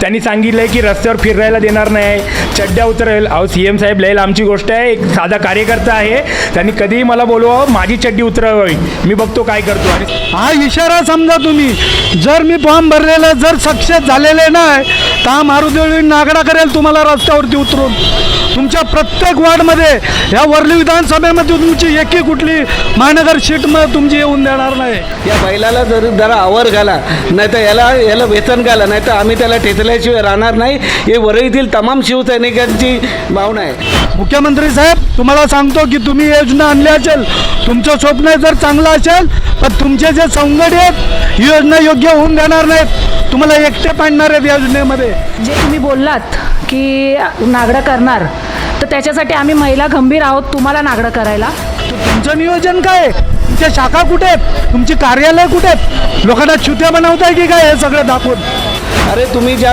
त्यांनी सांगितलं आहे की रस्त्यावर फिरायला देणार नाही. चड्ड्या उतरेल. अहो सी एम साहेब लय आमची गोष्ट आहे. एक साधा कार्यकर्ता आहे. त्यांनी कधीही मला बोलवावं माझी चड्डी उतरवावी मी बघतो काय करतो. आणि हा इशारा समजा तुम्ही. जर मी फॉर्म भरलेला जर सक्सेस झालेले नाही तर हा मारुदेवी नागडा करेल तुम्हाला रस्त्यावरती उतरून. तुमच्या प्रत्येक वॉर्डमध्ये या वर्ली विधानसभेमध्ये तुमची एकी कुठली महानगर सीटमध्ये तुमची येऊन देणार नाही. या बैलाला जर जरा आवर घाला नाही तर याला याला वेतन घाला नाही तर आम्ही त्याला ठेचल्याशिवाय राहणार नाही. हे वरळीतील तमाम शिवसैनिकांची भावना आहे. मुख्यमंत्री साहेब तुम्हाला सांगतो की तुम्ही योजना आणली असेल तुमचं स्वप्न जर चांगलं असेल तर तुमचे जे संघटन आहेत ही योजना योग्य होऊन देणार नाहीत. तुम्हाला एकटे पाडणार आहेत या योजनेमध्ये. जे तुम्ही बोललात की नागडं करणार तर त्याच्यासाठी आम्ही महिला गंभीर आहोत तुम्हाला नागडं करायला. तुमचं नियोजन काय आहे? तुमच्या शाखा कुठे आहेत? तुमची कार्यालय कुठे आहेत? लोकांना छुत्या बनवताय की काय हे सगळं दाखवून? अरे तुम्ही ज्या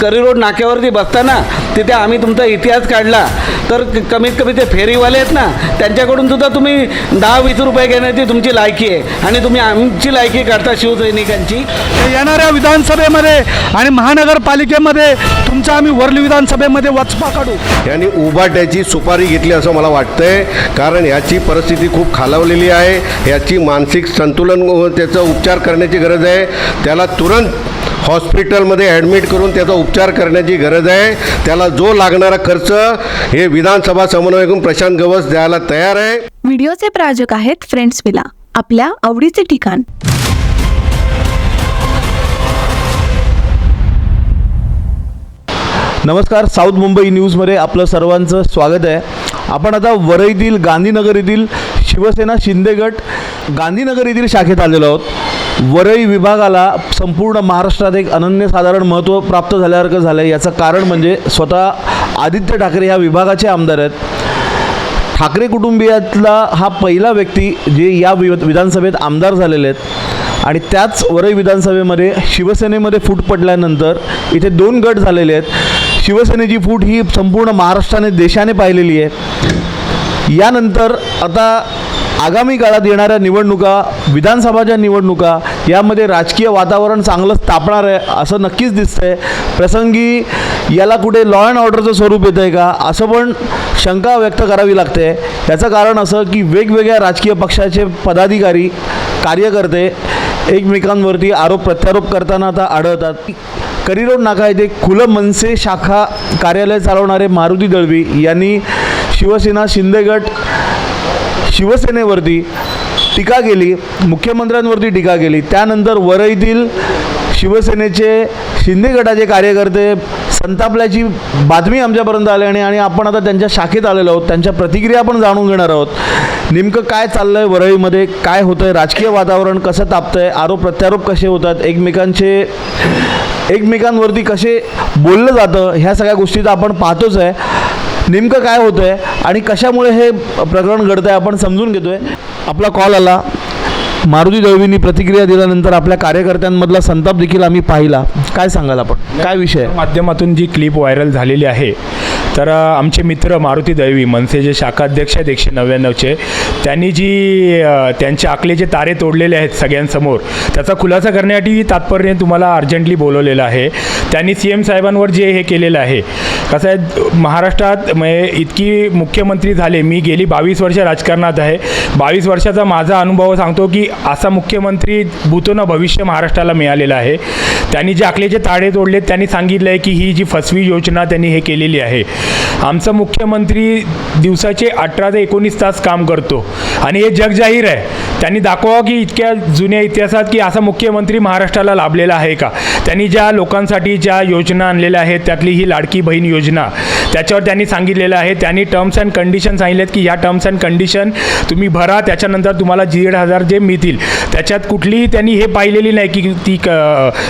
करी रोड नाक्यावरती बसताना तिथे आम्ही तुमचा इतिहास काढला. तर कमीत कमी ते फेरीवाले आहेत ना त्यांच्याकडून सुद्धा तुम्ही दहा वीस रुपये घेण्याची तुमची लायकी आहे. आणि तुम्ही आमची लायकी काढता शिवसैनिकांची. ते येणाऱ्या विधानसभेमध्ये आणि महानगरपालिकेमध्ये तुमचं आम्ही वर्ली विधानसभेमध्ये वचपा काढू. यांनी उभाट्याची सुपारी घेतली असं मला वाटतंय. कारण याची परिस्थिती खूप खालावलेली आहे. याची मानसिक संतुलन त्याचा उपचार करण्याची गरज आहे. त्याला तुरंत हॉस्पिटलमध्ये ॲडमिट करून त्याचा उपचार करण्याची गरज आहे. त्याला जो लागणारा खर्च हे विधानसभा समन्वयक प्रशांत गवस द्यायला तयार आहे. व्हिडिओचे प्रायोजक आहेत फ्रेंड्स विला. आपल्या आवडीचे ठिकाण. नमस्कार साऊथ मुंबई न्यूजमध्ये आपलं सर्वांचं स्वागत आहे. आपण आता वरईतील गांधीनगर येथील शिवसेना शिंदेगट गांधीनगर येथील शाखेत आलेलो आहोत. वरई विभागाला संपूर्ण महाराष्ट्रात एक अनन्यसाधारण महत्त्व प्राप्त झाल्यासारखं झालं आहे याचं कारण म्हणजे स्वतः आदित्य ठाकरे ह्या विभागाचे आमदार आहेत. ठाकरे कुटुंबियातला हा पहिला व्यक्ती जे या वि विधानसभेत आमदार झालेले आहेत. आणि त्याच वरई विधानसभेमध्ये शिवसेनेमध्ये फूट पडल्यानंतर इथे दोन गट झालेले आहेत. शिवसेनेची फूट ही संपूर्ण महाराष्ट्राने देशाने पाहिलेली आहे. यानंतर आता आगामी काळात येणाऱ्या निवडणुका विधानसभाच्या निवडणुका यामध्ये राजकीय वातावरण चांगलं तापणार आहे असं नक्कीच दिसतंय. प्रसंगी याला कुठे लॉ अँड ऑर्डरचं स्वरूप येतं आहे का असं पण शंका व्यक्त करावी लागते. याचं कारण असं की वेगवेगळ्या राजकीय पक्षाचे पदाधिकारी कार्यकर्ते एकमेकांवरती आरोप प्रत्यारोप करताना आता आढळतात. करिरोड नाका येथे खुलं मनसे शाखा कार्यालय चालवणारे मारुती दळवी यांनी शिवसेना शिंदेगट शिवसेनेवरती टीका केली मुख्यमंत्र्यांवरती टीका केली. त्यानंतर वरईतील शिवसेनेचे शिंदे गटाचे कार्यकर्ते संतापल्याची बातमी आमच्यापर्यंत आली आणि आणि आपण आता त्यांच्या शाखेत आलेलो आहोत. त्यांच्या प्रतिक्रिया आपण जाणून घेणार आहोत. नेमकं काय चाललं आहे वरळीमध्ये? काय होतं आहे राजकीय वातावरण कसं तापतं आहे आरोप प्रत्यारोप कसे होतात? एकमेकांचे एकमेकांवरती कसे बोललं जातं? ह्या सगळ्या गोष्टी तर आपण पाहतोच आहे. नेमकं काय होतं आहे आणि कशामुळे हे प्रकरण घडतं आहे आपण समजून घेतो आहे आपला कॉल आला. मारुती दळवींनी प्रतिक्रिया दिल्यानंतर आपल्या कार्यकर्त्यांमधला संताप देखील आम्ही पाहिला. काय सांगाल आपण? काय विषय माध्यमातून जी क्लिप व्हायरल झालेली आहे तर आमचे मित्र मारुती दैवी मनसेचे शाखाध्यक्ष आहेत एकशे नव्याण्णवचे त्यांनी जी त्यांचे आकले जे तारे तोडलेले आहेत सगळ्यांसमोर त्याचा खुलासा करण्यासाठी तात्पर्य तुम्हाला अर्जंटली बोलवलेलं आहे. त्यांनी सी एम साहेबांवर जे हे केलेलं आहे कसं आहे महाराष्ट्रात म्हणजे इतकी मुख्यमंत्री झाले मी गेली बावीस वर्ष राजकारणात आहे बावीस वर्षाचा माझा अनुभव सांगतो की असा मुख्यमंत्री भूतोनं भविष्य महाराष्ट्राला मिळालेलं आहे. त्यांनी जे आकलेचे ताळे तोडले त्यांनी सांगितलं आहे की ही जी फसवी योजना त्यांनी हे केलेली आहे आमचा मुख्यमंत्री दिवसाचे अठरा ते एकोणीस तास काम करतो. आणि हे जगजाहीर आहे. त्यांनी दाखवा की इतक्या जुन्या इतिहासात की असा मुख्यमंत्री महाराष्ट्राला लाभलेला आहे का? त्यांनी ज्या लोकांसाठी ज्या योजना आणलेल्या आहेत त्यातली ही लाडकी बहीण योजना त्याच्यावर त्यांनी सांगितलेलं आहे त्यांनी टर्म्स अँड कंडिशन सांगितलेत की ह्या टर्म्स अँड कंडिशन तुम्ही भरा त्याच्यानंतर तुम्हाला दीड हजार जे मिळतील. त्याच्यात कुठलीही त्यांनी हे पाहिलेली नाही की ती क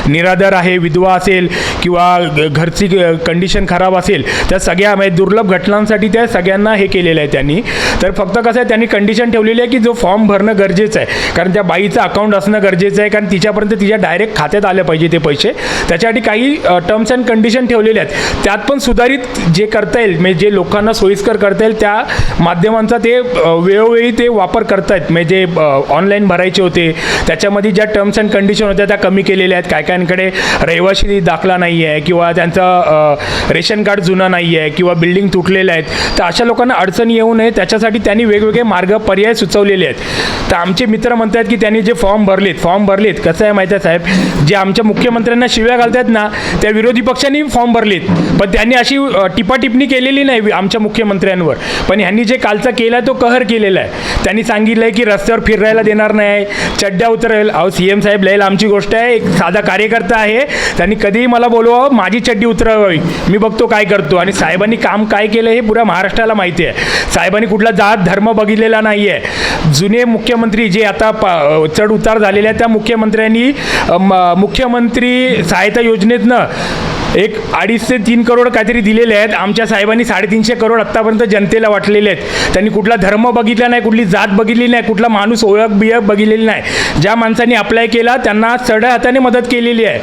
निराधार आहे विधवा असेल किंवा घरची कंडिशन खराब असेल. त्या सगळ्या म्हणजे दुर्लभ घटनांसाठी त्या सगळ्यांना हे केलेलं आहे त्यांनी. तर फक्त कसं आहे त्यांनी कंडिशन ठेवलेली आहे की जो फॉर्म भरणं गरजेचं आहे. कारण त्या बाईचं अकाउंट असणं गरजेचं आहे कारण तिच्यापर्यंत तिच्या डायरेक्ट खात्यात आले पाहिजे ते पैसे. त्याच्यासाठी काही टर्म्स अँड कंडिशन ठेवलेले आहेत. त्यात पण सुधारित जे करता येईल. म्हणजे जे लोकांना सोयीस्कर करता येईल त्या माध्यमांचा ते वेळोवेळी ते वापर करतायत म्हणजे जे ऑनलाईन भरायचे होते. त्याच्यामध्ये ज्या टर्म्स अँड कंडिशन होत्या त्या कमी केलेल्या आहेत. काय कायांकडे रहिवाशी दाखला नाही आहे किंवा त्यांचं रेशन कार्ड जुनं नाही आहे किंवा बिल्डिंग तुटलेल्या आहेत. तर अशा लोकांना अडचणी येऊ नये. त्याच्यासाठी त्यांनी वेगवेगळे मार्ग पर्याय सुचवलेले आहेत. तर आमचे मित्र म्हणतात की त्यांनी जे फॉर्म भरलेत फॉर्म भरलेत. कसं आहे माहिती आहे साहेब? जे आमच्या मुख्यमंत्र्यांना शिव्या घालतात ना त्या विरोधी पक्षांनी फॉर्म भरलेत. पण त्यांनी अशी अ, टिप्पणी केलेली नाही आमच्या मुख्यमंत्र्यांवर. पण ह्यांनी जे कालचा केला तो कहर केलेला आहे. त्यांनी सांगितलं आहे की रस्त्यावर फिरायला देणार नाही चड्ड्या उतरेल. अहो सी एम साहेब लईल आमची गोष्ट आहे. एक साधा कार्यकर्ता आहे. त्यांनी कधीही मला बोलवावं माझी चड्डी उतरवावी. मी बघतो काय करतो. आणि साहेबांनी काम काय केलं हे पुऱ्या महाराष्ट्राला माहिती आहे. साहेबांनी कुठला जात धर्म बघितलेला नाही आहे जुने मुख्यमंत्री जे आता चढ उतार झालेले आहेत त्या मुख्यमंत्र्यांनी मुख्यमंत्री सहायता योजनेतनं एक अडीच ते तीन करोड काहीतरी दिलेले आहेत. आमच्या साहेबांनी साडेतीनशे करोड आत्तापर्यंत जनतेला वाटलेले आहेत. त्यांनी कुठला धर्म बघितला नाही कुठली जात बघितली नाही कुठला माणूस ओळख बिळख बघितलेली नाही. ज्या माणसांनी अप्लाय केला त्यांना चढ्या हाताने मदत केलेली आहे.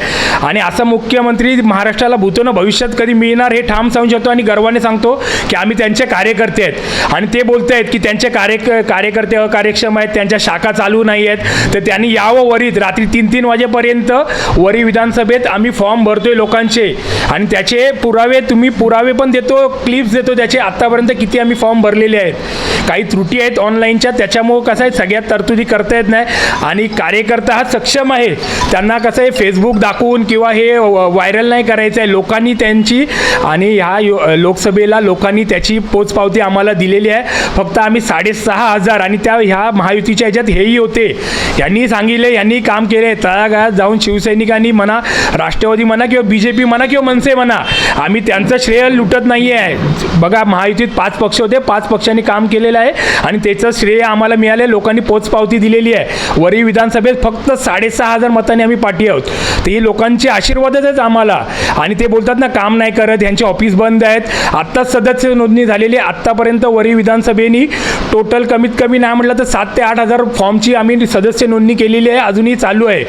आणि असा मुख्यमंत्री महाराष्ट्राला भूतोनं भविष्यात कधी मिळणार हे ठाम सांगू शकतो आणि गर्वाने सांगतो की आम्ही त्यांचे कार्यकर्ते आहेत. आणि ते बोलत आहेत की त्यांचे कार्य कार्यकर्ते अकार्यक्षम आहेत त्यांच्या शाखा चालू नाही आहेत. तर त्यांनी यावं वरीत रात्री तीन तीन वाजेपर्यंत वरी विधानसभेत आम्ही फॉर्म भरतोय लोकांचे. आणि त्याचे पुरावे तुम्ही पुरावे पण देतो क्लिप्स देतो त्याचे आत्तापर्यंत किती आम्ही फॉर्म भरलेले आहेत. काही त्रुटी आहेत ऑनलाईनच्या त्याच्यामुळं कसं आहे सगळ्यात तरतुदी करता येत नाही. आणि कार्यकर्ता हा सक्षम आहे. त्यांना कसं आहे फेसबुक दाखवून किंवा हे व्हायरल नाही करायचं आहे. लोकांनी त्यांची आणि ह्या यो लोकसभेला लोकांनी त्याची पोचपावती आम्हाला दिलेली आहे. फक्त आम्ही साडेसहा हजार आणि त्या ह्या महायुतीच्या ह्याच्यात हेही होते. यांनी सांगितले यांनी काम केले तळागाळात जाऊन शिवसैनिकांनी म्हणा राष्ट्रवादी म्हणा किंवा बी जे पी म्हणा किंवा मनसे म्हणा आम्ही त्यांचं श्रेय लुटत नाही आहे बघा महायुतीत पाच पक्ष होते. पाच पक्षांनी काम केलेलं आहे आणि त्याचं श्रेय आम्हाला मिळाले लोकांनी पोचपावती दिलेली आहे. वरी विधानसभेत फक्त साडेसहा हजार मतांनी आम्ही पाठी आहोत. तर ही लोकांचे आशीर्वादच आहेत आम्हाला. आणि ते बोलतात ना काम नाही करत यांचे ऑफिस बंद आहेत. आत्ताच सदस्य नोंदणी झालेली आहे. आत्तापर्यंत वरी विधानसभेनी टोटल कमीत कमी नाही म्हटलं तर सात ते आठ हजार फॉर्मची आम्ही सदस्य नोंदणी केलेली आहे. अजूनही चालू आहे.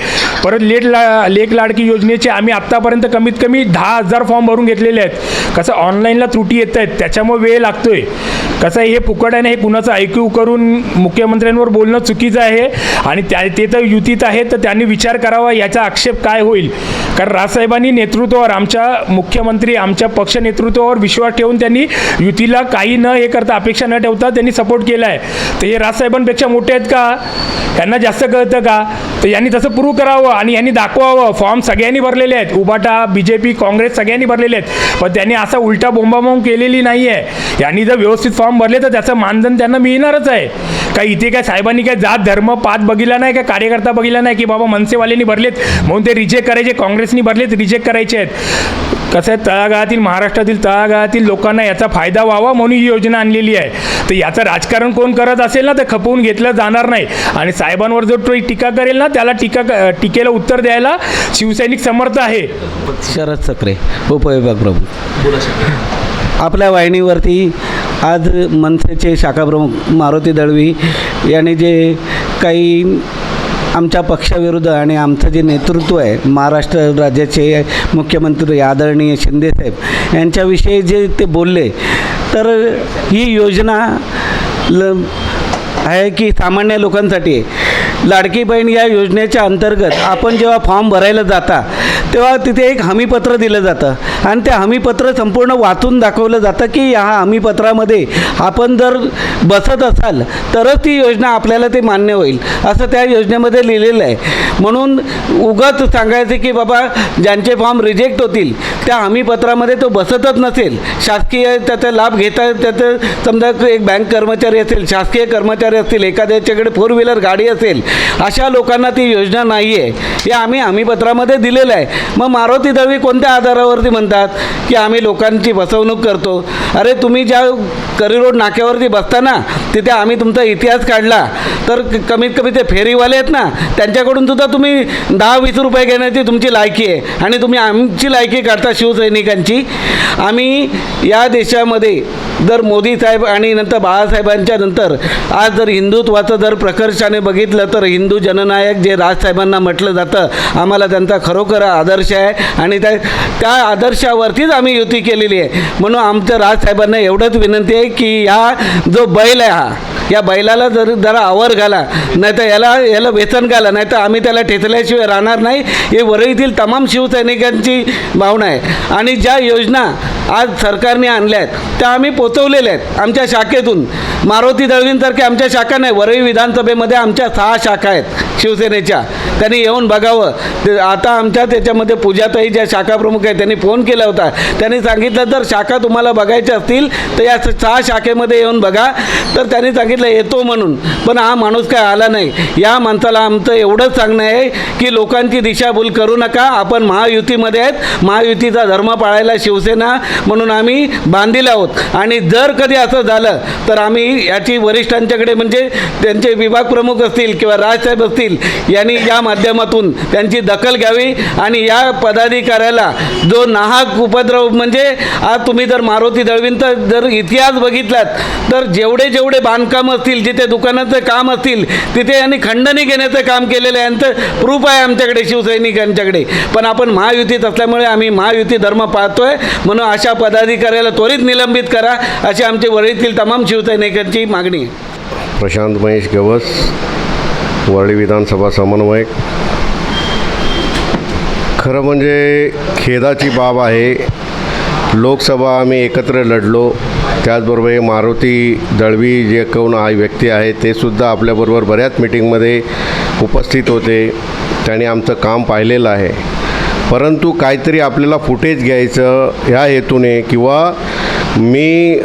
परत लेट ला लेख लाडकी योजनेचे आम्ही आत्तापर्यंत कमीत कमी दहा हजार फॉर्म भरून घेतलेले आहेत. कसं ऑनलाईनला त्रुटी येत आहेत त्याच्यामुळे वेळ लागतोय. कसं आहे हे फुकट आहे ना हे कुणाचं ऐकू करून मुख्यमंत्र्यांवर बोलणं चुकीचं आहे आणि त्या ते तर युतीत आहेत तर त्यांनी विचार करावा याचा आक्षेप काय होईल? कारण राजसाहेबांनी नेतृत्वावर आमच्या मुख्यमंत्री आमच्या पक्ष नेतृत्वावर विश्वास ठेवून त्यांनी युतीला काही न हे करता अपेक्षा न ठेवता त्यांनी सपोर्ट केला आहे तर हे राजसाहेबांपेक्षा मोठे आहेत का? त्यांना जास्त कळतं का? तर यांनी तसं प्रूव्ह करावं आणि यांनी दाखवावं. फॉर्म सगळ्यांनी भरलेले आहेत. उबाटा बी जे पी काँग्रेस सगळ्यांनी भरलेले आहेत. पण त्यांनी असा उलटा बोंबाबोंब केलेली नाही आहे यांनी जर व्यवस्थित फॉर्म भरले तर त्याचं मानधन त्यांना मिळणारच आहे. काही इथे काय साहेबांनी काय जात धर्म पात बघितला नाही का कार्यकर्ता बघितला नाही की बाबा मनसेवाल्यांनी भरलेत. म्हणून ते रिजेक्ट करायचे काँग्रेसनी भरलेत रिजेक्ट करायचे आहेत. कसं आहे तळागाळातील महाराष्ट्रातील तळागाळातील लोकांना याचा फायदा व्हावा म्हणून ही योजना आणलेली आहे. तर याचं राजकारण कोण करत असेल ना तर खपवून घेतलं जाणार नाही. आणि साहेबांवर जो तो टीका करेल ना त्याला टीका टीकेला उत्तर द्यायला शिवसैनिक समर्थ आहे. शरद सक्रे उपविभाग प्रमुख. आपल्या वाहिनीवरती आज मनसेचे शाखाप्रमुख मारुती दळवी यांनी जे काही आमच्या पक्षाविरुद्ध आणि आमचं जे नेतृत्व आहे महाराष्ट्र राज्याचे मुख्यमंत्री आदरणीय शिंदेसाहेब यांच्याविषयी जे ते बोलले तर ही योजना ल आहे की सामान्य लोकांसाठी? आहे लाडकी बहीण या योजनेच्या अंतर्गत आपण जेव्हा फॉर्म भरायला जाता तेव्हा तिथे एक हमीपत्र दिलं जातं. आणि ते हमीपत्र संपूर्ण वाचून दाखवलं जातं की ह्या हमीपत्रामध्ये आपण जर बसत असाल तरच ती योजना आपल्याला ते मान्य होईल. असं त्या योजनेमध्ये लिहिलेलं आहे. म्हणून उगाच सांगायचं की बाबा ज्यांचे फॉर्म रिजेक्ट होतील त्या हमीपत्रामध्ये तो बसतच नसेल. शासकीय त्याचा लाभ घेता त्याचं समजा एक बँक कर्मचारी असेल शासकीय कर्मचारी असतील एखाद्याच्याकडे फोर व्हीलर गाडी असेल अशा लोकांना ती योजना नाही आहे हे आम्ही हमीपत्रामध्ये दिलेलं आहे. मग मारुती दळवी कोणत्या आधारावरती म्हणतात? की आम्ही लोकांची फसवणूक करतो. अरे तुम्ही ज्या करी रोड नाक्यावरती बसता ना तिथे आम्ही तुमचा इतिहास काढला. तर कमीत कमी ते फेरीवाले आहेत ना त्यांच्याकडून सुद्धा तुम्ही दहा वीस रुपये घेण्याची तुमची लायकी आहे. आणि तुम्ही आमची लायकी काढता शिवसैनिकांची. आम्ही या देशामध्ये जर मोदी साहेब आणि नंतर बाळासाहेबांच्या नंतर. आज जर हिंदुत्वाचं जर प्रकर्षाने बघितलं तर हिंदू जननायक जे राजसाहेबांना म्हटलं जातं आम्हाला त्यांचा खरोखर आदर्श आहे आणि त्या त्या आदर्शावरतीच आम्ही युती केलेली आहे. म्हणून आमचं राजसाहेबांना एवढंच विनंती आहे की या जो बैल आहे हा या बैलाला जर जरा आवर घाला नाही तर याला याला वेतन घाला नाही तर आम्ही त्याला ठेचल्याशिवाय राहणार नाही. हे वरळीतील तमाम शिवसैनिकांची भावना आहे. आणि ज्या योजना आज सरकारने आणल्या आहेत त्या आम्ही पोचवलेल्या आहेत आमच्या शाखेतून. मारुती दळवींसारखे आमच्या शाखा नाही वरळी विधानसभेमध्ये आमच्या सहा शाखा आहेत शिवसेनेच्या. त्यांनी येऊन बघावं. ते आता आमच्या त्याच्यामध्ये पूजाताई ज्या शाखा प्रमुख आहेत त्यांनी फोन केला होता. त्यांनी सांगितलं जर शाखा तुम्हाला बघायच्या असतील तर या सहा शाखेमध्ये येऊन बघा. तर त्यांनी सांगितलं येतो म्हणून. पण हा माणूस काय आला नाही. या माणसाला आमचं एवढंच सांगणं आहे की लोकांची दिशाभूल करू नका. आपण महायुतीमध्ये आहेत. महायुतीचा धर्म पाळायला शिवसेना म्हणून आम्ही बांधील आहोत. आणि जर कधी असं झालं तर आम्ही याची वरिष्ठांच्याकडे म्हणजे त्यांचे विभाग प्रमुख असतील किंवा राजसाहेब असतील यांनी या माध्यमातून त्यांची दखल घ्यावी आणि या पदाधिकाऱ्याला जो नाहक उपद्रव म्हणजे आज तुम्ही जर मारुती दळवींचा जर इतिहास बघितलात तर जेवढे जेवढे बांधकाम असतील जिथे दुकानाचं काम असतील तिथे यांनी खंडणी घेण्याचं काम केलेलं आहे. यांचं प्रूफ आहे आमच्याकडे शिवसैनिकांच्याकडे. पण आपण महायुतीत असल्यामुळे आम्ही महायुती धर्म पाहतोय. म्हणून अशा पदाधिकाऱ्याला त्वरित निलंबित करा असे आमचे वरळीतील तमाम त्यांची मागणी आहे. प्रशांत महेश गवस वर्ळी विधानसभा समन्वयक. खरं म्हणजे खेदाची बाब आहे. लोकसभा आम्ही एकत्र लढलो. त्याचबरोबर हे मारुती दळवी जे कोण आ- व्यक्ती आहे ते सुद्धा आपल्याबरोबर बऱ्याच मिटिंगमध्ये उपस्थित होते. त्याने आमचं काम पाहिलेलं आहे. परंतु काहीतरी आपल्याला फुटेज घ्यायचं ह्या हेतूने किंवा मी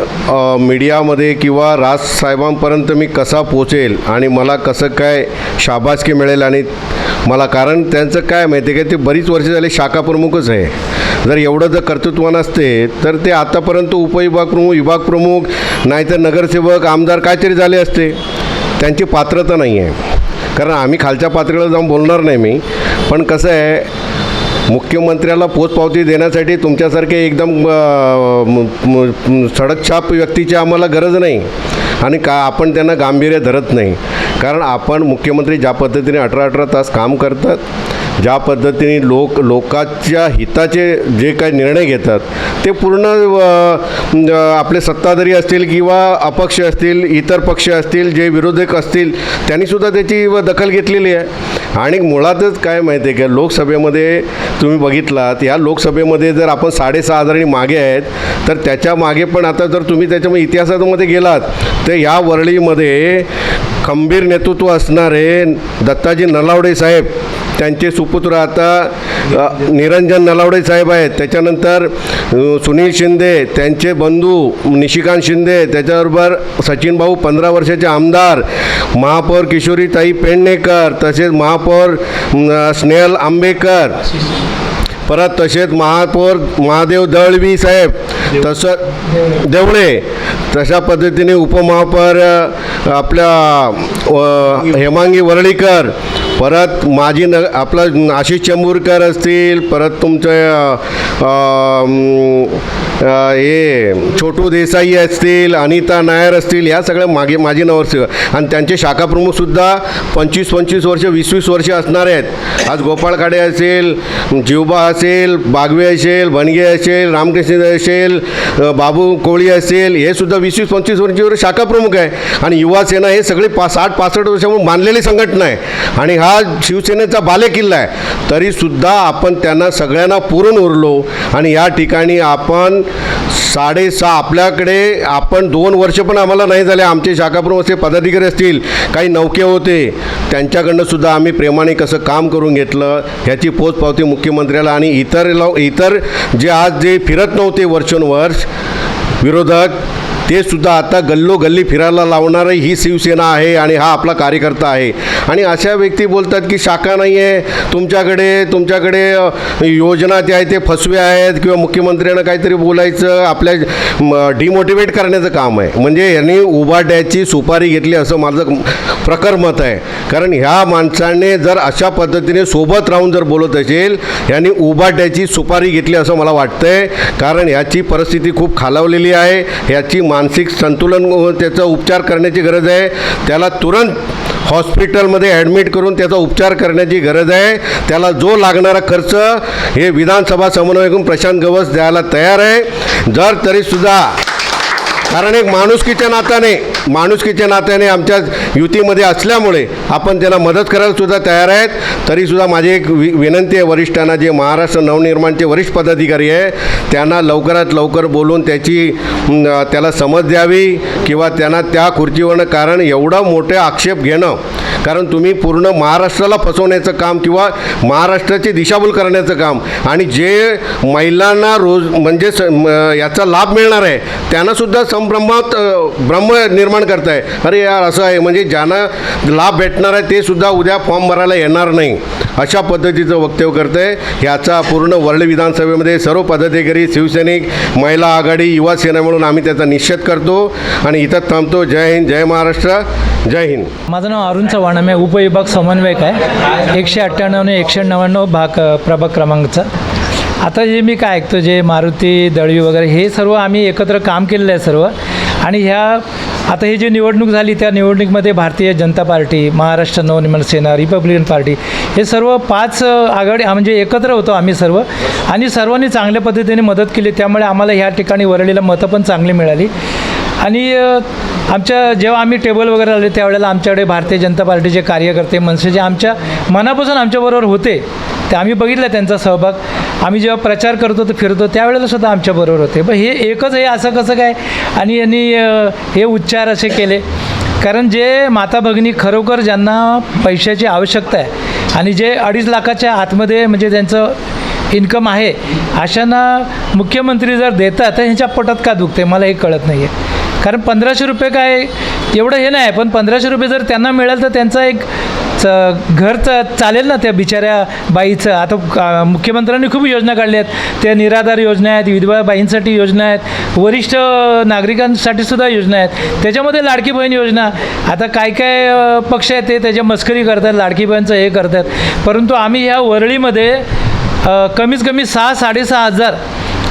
मीडियामध्ये किंवा राजसाहेबांपर्यंत मी कसा पोचेल आणि मला कसं काय शाबासकी मिळेल आणि मला कारण त्यांचं काय माहिती आहे का ते बरीच वर्ष झाली शाखा प्रमुखच आहे. जर एवढं जर कर्तृत्व नसते तर ते आतापर्यंत उपविभाग प्रमुख विभाग प्रमुख नाहीतर नगरसेवक आमदार काहीतरी झाले असते. त्यांची पात्रता नाही आहे कारण आम्ही खालच्या पातळीवर जाऊन बोलणार नाही मी. पण कसं आहे मुख्यमंत्र्याला पोचपावती देण्यासाठी तुमच्यासारखे एकदम सडकछाप व्यक्तीची आम्हाला गरज नाही. आणि का आपण त्यांना गांभीर्य धरत नाही. कारण आपण मुख्यमंत्री ज्या पद्धतीने अठरा अठरा तास काम करतात ज्या पद्धतीने लोक लोकांच्या हिताचे जे काही निर्णय घेतात ते पूर्ण आपले सत्ताधारी असतील किंवा अपक्ष असतील इतर पक्ष असतील जे विरोधक असतील त्यांनीसुद्धा त्याची दखल घेतलेली आहे. आणि मुळातच काय माहिती आहे का लोकसभेमध्ये तुम्ही बघितलात या लोकसभेमध्ये जर आपण साडेसहा हजारांनी मागे आहेत तर त्याच्यामागे पण आता जर तुम्ही त्याच्यामध्ये इतिहासामध्ये गेलात तर या वरळीमध्ये खंबीर नेतृत्व असणारे दत्ताजी नलावडे साहेब त्यांचे सुपुत्र आता निरंजन नलावडे साहेब आहेत. त्याच्यानंतर सुनील शिंदे त्यांचे बंधू निशिकांत शिंदे त्याच्याबरोबर सचिन भाऊ पंधरा वर्षाचे आमदार महापौर किशोरीताई पेडणेकर तसेच महापौर स्नेहल आंबेकर परत तसेच महापौर महादेव दळवी साहेब तसं देवळे तशा पद्धतीने उपमहापौर आपल्या हेमांगी वरळीकर परत माजी न आपला आशिष चंबूरकर असतील परत तुमच्या हे छोटू देसाई असतील अनिता नायर असतील या सगळ्या मागे माजी नवरसेवक आणि त्यांचे शाखाप्रमुखसुद्धा पंचवीस पंचवीस वर्ष वीस वीस वर्ष असणार आहेत. आज गोपाळ खाडे असेल जिवबा असेल बागवे असेल बनगे असेल रामकृष्ण असेल बाबू कोळी असेल हे सुद्धा वीस वीस पंचवीस वर्षावर शाखाप्रमुख आहे. आणि युवा सेना हे सगळे पा साठ पासष्ट वर्षामुळे बांधलेली संघटना आहे. आणि हा शिवसेनेचा बालेकिल्ला आहे. तरीसुद्धा आपण त्यांना सगळ्यांना पुरून उरलो आणि या ठिकाणी आपण साडेसहा आपल्याकडे आपण दोन वर्ष पण आम्हाला नाही झाले. आमचे शाखाप्रमुख असे पदाधिकारी असतील काही नौके होते त्यांच्याकडनं सुद्धा आम्ही प्रेमाने कसं काम करून घेतलं ह्याची पोचपावती मुख्यमंत्र्याला आणि इतर लो इतर जे आज जे फिरत नव्हते वर्षोनवर्ष विरोधक ते सुद्धा आता गल्लोगल्ली फिरायला लावणारी ही शिवसेना आहे आणि हा आपला कार्यकर्ता आहे. आणि अशा व्यक्ती बोलतात की शाखा नाही आहे तुमच्याकडे तुमच्याकडे योजना त्या आहेत ते फसवे आहेत किंवा मुख्यमंत्र्यांना काहीतरी बोलायचं आपल्या डिमोटिवेट करण्याचं काम आहे. म्हणजे यांनी उभाट्याची सुपारी घेतली असं माझं प्रखर मत आहे. कारण ह्या माणसाने जर अशा पद्धतीने सोबत राहून जर बोलत असेल यांनी उभाट्याची सुपारी घेतली असं मला वाटतंय. कारण ह्याची परिस्थिती खूप खालावलेली आहे. ह्याची मानसिक संतुलन त्याचा उपचार करण्याची गरज आहे. त्याला तुरंत हॉस्पिटलमध्ये ॲडमिट करून त्याचा उपचार करण्याची गरज आहे. त्याला जो लागणारा खर्च हे विधानसभा समन्वयकून प्रशांत गवस द्यायला तयार आहे. जर तरीसुद्धा कारण एक माणुसकीच्या नात्याने माणुसकीच्या नात्याने आमच्या युतीमध्ये असल्यामुळे आपण त्यांना मदत करायला सुद्धा तयार आहेत. तरीसुद्धा माझी एक वि विनंती आहे वरिष्ठांना जे महाराष्ट्र नवनिर्माणचे वरिष्ठ पदाधिकारी आहे त्यांना लवकरात लवकर बोलून त्याची त्याला समज द्यावी किंवा त्यांना त्या खुर्चीवरनं कारण एवढा मोठे आक्षेप घेणं कारण तुम्ही पूर्ण महाराष्ट्राला फसवण्याचं काम किंवा महाराष्ट्राची दिशाभूल करण्याचं काम आणि जे महिलांना रोज म्हणजे स याचा लाभ मिळणार आहे त्यांनासुद्धा संभ्रमात भ्रम ब्रह्म निर्माण करताय. अरे यार असं आहे. म्हणजे ज्यांना लाभ भेटणार आहे ते सुद्धा उद्या फॉर्म भरायला येणार नाही. अशा पद्धतीचं वक्तव्य करतंय. याचा पूर्ण वर्ल्ड विधानसभेमध्ये सर्व पदाधिकारी शिवसैनिक महिला आघाडी युवा सेना म्हणून आम्ही त्याचा निषेध करतो. आणि इथं थांबतो. जय हिंद जय महाराष्ट्र जय हिंद. माझं नाव अरुण चव्हाण आहे मी उपविभाग समन्वयक आहे. एकशे अठ्ठ्याण्णव आणि एकशे नव्याण्णव भाग प्रभाग क्रमांकचा. आता जे मी काय ऐकतो जे मारुती दळवी वगैरे हे सर्व आम्ही एकत्र काम केलेलं आहे सर्व. आणि ह्या आता ही जी निवडणूक झाली त्या निवडणुकीमध्ये Bharatiya Janata Party Maharashtra Navnirman Sena Republican Party हे सर्व पाच आघाडी म्हणजे एकत्र होतो आम्ही सर्व. आणि सर्वांनी चांगल्या पद्धतीने मदत केली त्यामुळे आम्हाला ह्या ठिकाणी वरळीला मतं पण चांगली मिळाली. आणि आमच्या जेव्हा आम्ही टेबल वगैरे आले त्यावेळेला आमच्याकडे भारतीय जनता पार्टीचे कार्यकर्ते मनसे जे आमच्या मनापासून आमच्याबरोबर होते. ते आम्ही बघितलं त्यांचा सहभाग. आम्ही जेव्हा प्रचार करतो तर फिरतो त्यावेळेला सुद्धा आमच्याबरोबर होते. पण हे एकच हे असं कसं काय? आणि यांनी हे उच्चार असे केले. कारण जे माता भगिनी खरोखर ज्यांना पैशाची आवश्यकता आहे आणि जे अडीच लाखाच्या आतमध्ये म्हणजे त्यांचं इन्कम आहे अशांना मुख्यमंत्री जर देतात तर ह्यांच्या पोटात का दुखते मला हे कळत नाही आहे कारण पंधराशे रुपये काय एवढं हे नाही पण पंधराशे रुपये जर त्यांना मिळाल तर त्यांचा एक च घर च चालेल ना त्या बिचाऱ्या बाईचं. आता का- मुख्यमंत्र्यांनी खूप योजना काढल्या आहेत. त्या निराधार योजना आहेत विधवा बाईंसाठी योजना आहेत वरिष्ठ नागरिकांसाठी सुद्धा योजना आहेत. त्याच्यामध्ये लाडकी बहीण योजना. आता काय काय पक्ष आहेत ते त्याच्या मस्करी करतात लाडकी बहीणचं हे करतात. परंतु आम्ही ह्या वरळीमध्ये कमीत कमी सहा साडेसहा हजार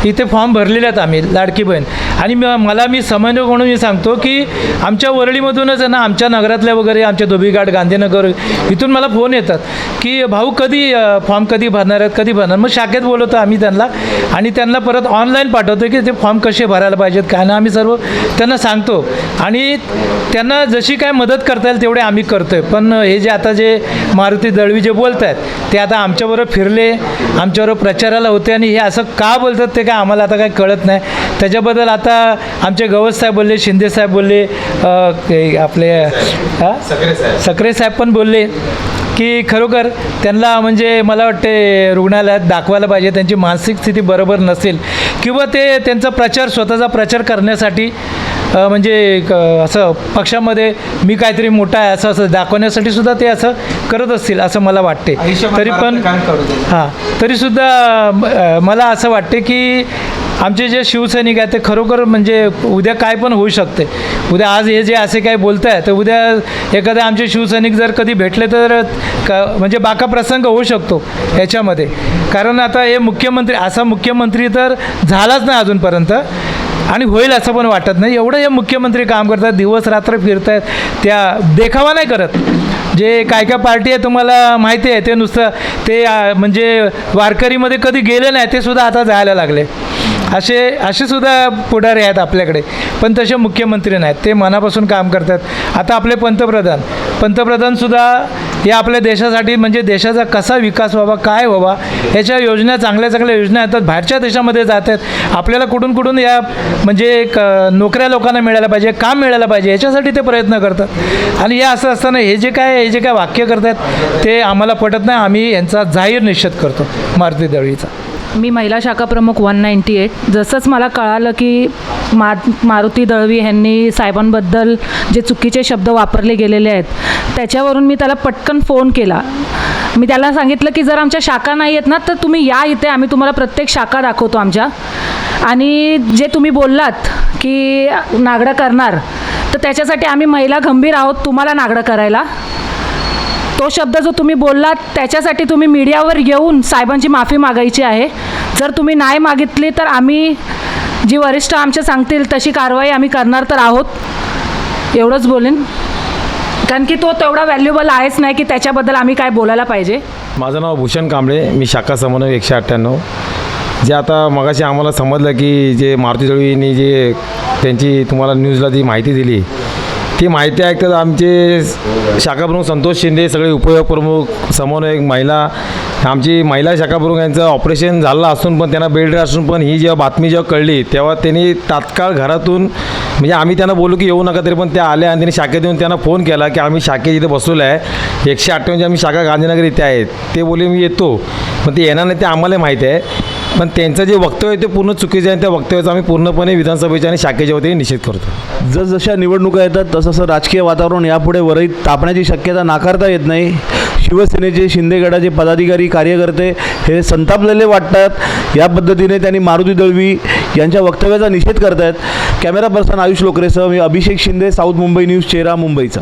इथे फॉर्म भरलेले आहेत आम्ही लाडकी बहीण. आणि मला मी समन्वय म्हणून मी सांगतो की आमच्या वरळीमधूनच आहे ना आमच्या नगरातल्या वगैरे आमच्या धोबीघाट गांधीनगर इथून मला फोन येतात की भाऊ कधी फॉर्म कधी भरणार आहेत कधी भरणार मग शाखेत बोलवतो आम्ही त्यांना आणि त्यांना परत ऑनलाईन पाठवतो की ते फॉर्म कसे भरायला पाहिजेत काय ना आम्ही सर्व त्यांना सांगतो. आणि त्यांना जशी काय मदत करता येईल तेवढे आम्ही करतो आहे पण हे जे आता जे मारुती दळवी जे बोलत आहेत ते आता आमच्याबरोबर फिरले आमच्याबरोबर प्रचाराला होते आणि हे असं का बोलतात ते काय आम्हाला आता काय कळत नाही. त्याच्याबद्दल आता आमचे गवस साहेब बोलले शिंदे साहेब बोलले आपले? सकरे साहेब. पण बोलले की खरोखर त्यांना म्हणजे मला वाटते रुग्णालयात दाखवायला पाहिजे त्यांची मानसिक स्थिती बरोबर नसेल किंवा ते त्यांचा प्रचार स्वतःचा प्रचार करण्यासाठी म्हणजे असं पक्षामध्ये मी काहीतरी मोठा आहे असं असं दाखवण्यासाठी सुद्धा ते असं करत असतील असं मला वाटते. तरी पण हां तरीसुद्धा मला असं वाटते की आमचे जे शिवसैनिक आहेत ते खरोखर म्हणजे उद्या काय पण होऊ शकते. उद्या आज हे जे असे काय बोलत आहे तर उद्या एखादे आमचे शिवसैनिक जर कधी भेटले तर क म्हणजे बाका प्रसंग होऊ शकतो याच्यामध्ये. कारण आता हे मुख्यमंत्री असा मुख्यमंत्री तर झालाच नाही अजूनपर्यंत आणि होईल असं पण वाटत नाही. एवढं हे मुख्यमंत्री काम करतात दिवस रात्र फिरत आहेत त्या देखावा नाही करत. जे काय काय पार्टी आहे तुम्हाला माहिती आहे ते नुसतं ते म्हणजे वारकरीमध्ये कधी गेले नाही ते सुद्धा आता जायला लागले. असे असे सुद्धा पुढारी आहेत आपल्याकडे. पण तसे मुख्यमंत्री नाहीत. ते मनापासून काम करतात. आता आपले पंतप्रधान. पंतप्रधानसुद्धा या आपल्या देशासाठी म्हणजे देशाचा कसा विकास व्हावा काय व्हावा ह्याच्या योजना चांगल्या चांगल्या योजना येतात बाहेरच्या देशामध्ये जात आहेत. आपल्याला कुठून कुठून या म्हणजे क नोकऱ्या लोकांना मिळायला पाहिजे काम मिळायला पाहिजे याच्यासाठी ते प्रयत्न करतात. आणि हे असं असताना हे जे काय हे जे काय वाक्य करतात ते आम्हाला पटत नाही. आम्ही यांचा जाहीर निषेध करतो मारुती दळवीचा मी महिला शाखा प्रमुख वन नाईंटी एट जसंच मला कळालं की मा मारुती दळवी ह्यांनी साहेबांबद्दल जे चुकीचे शब्द वापरले गेलेले आहेत त्याच्यावरून मी त्याला पटकन फोन केला. मी त्याला सांगितलं की जर आमच्या शाखा नाही आहेत ना तर तुम्ही या इथे आम्ही तुम्हाला प्रत्येक शाखा दाखवतो आमच्या. आणि जे तुम्ही बोललात की नागडं करणार तर त्याच्यासाठी आम्ही महिला गंभीर आहोत तुम्हाला नागडं करायला. तो शब्द जो तुम्ही बोललात त्याच्यासाठी तुम्ही मीडियावर येऊन साहेबांची माफी मागायची आहे. जर तुम्ही नाही मागितली तर आम्ही जी वरिष्ठ आमच्या सांगतील तशी कारवाई आम्ही करणार तर आहोत. एवढंच बोलेन. कारण की तो तेवढा व्हॅल्युबल आहेच नाही की त्याच्याबद्दल आम्ही काय बोलायला पाहिजे. माझं नाव भूषण कांबळे मी शाखा समन्वय एकशे अठ्ठ्याण्णव. जे आता मगाशी आम्हाला समजलं की जे मारुती दळवींनी जे त्यांची तुम्हाला न्यूजला जी माहिती दिली ती माहिती ऐकतात आमचे शाखाप्रमुख संतोष शिंदे सगळे उपयोग प्रमुख समन्वयक महिला आमची महिला शाखाप्रमुख यांचं ऑपरेशन झालं असून पण त्यांना बेड असून पण ही जेव्हा बातमी जेव्हा कळली तेव्हा त्यांनी तात्काळ घरातून म्हणजे आम्ही त्यांना बोलू की येऊ नका तरी पण त्या आल्या आणि त्यांनी शाखेत येऊन त्यांना फोन केला की आम्ही शाखेत इथे बसलेलो आहे. एकशे अठ्ठावन्नची आम्ही शाखा गांधीनगर इथे आहेत ते बोलले मी येतो. पण ते येणार नाही ते आम्हाला माहीत आहे. पण त्यांचं जे वक्तव्य ते पूर्ण चुकीचं आहे त्या वक्तव्याचा आम्ही पूर्णपणे विधानसभेच्या आणि शाखेच्या वतीने निषेध करतो. जसजशा निवडणुका येतात तसं राजकीय वातावरण यापुढे वरईत तापण्याची शक्यता नाकारता येत नाही. शिवसेनेचे शिंदेगडाचे पदाधिकारी कार्यकर्ते हे संतापलेले वाटतात. या पद्धतीने त्यांनी मारुती दळवी यांच्या वक्तव्याचा निषेध करतायत. कॅमेरा पर्सन आयुष लोकरेसह मी अभिषेक शिंदे साऊथ मुंबई न्यूज चेहरा मुंबईचा.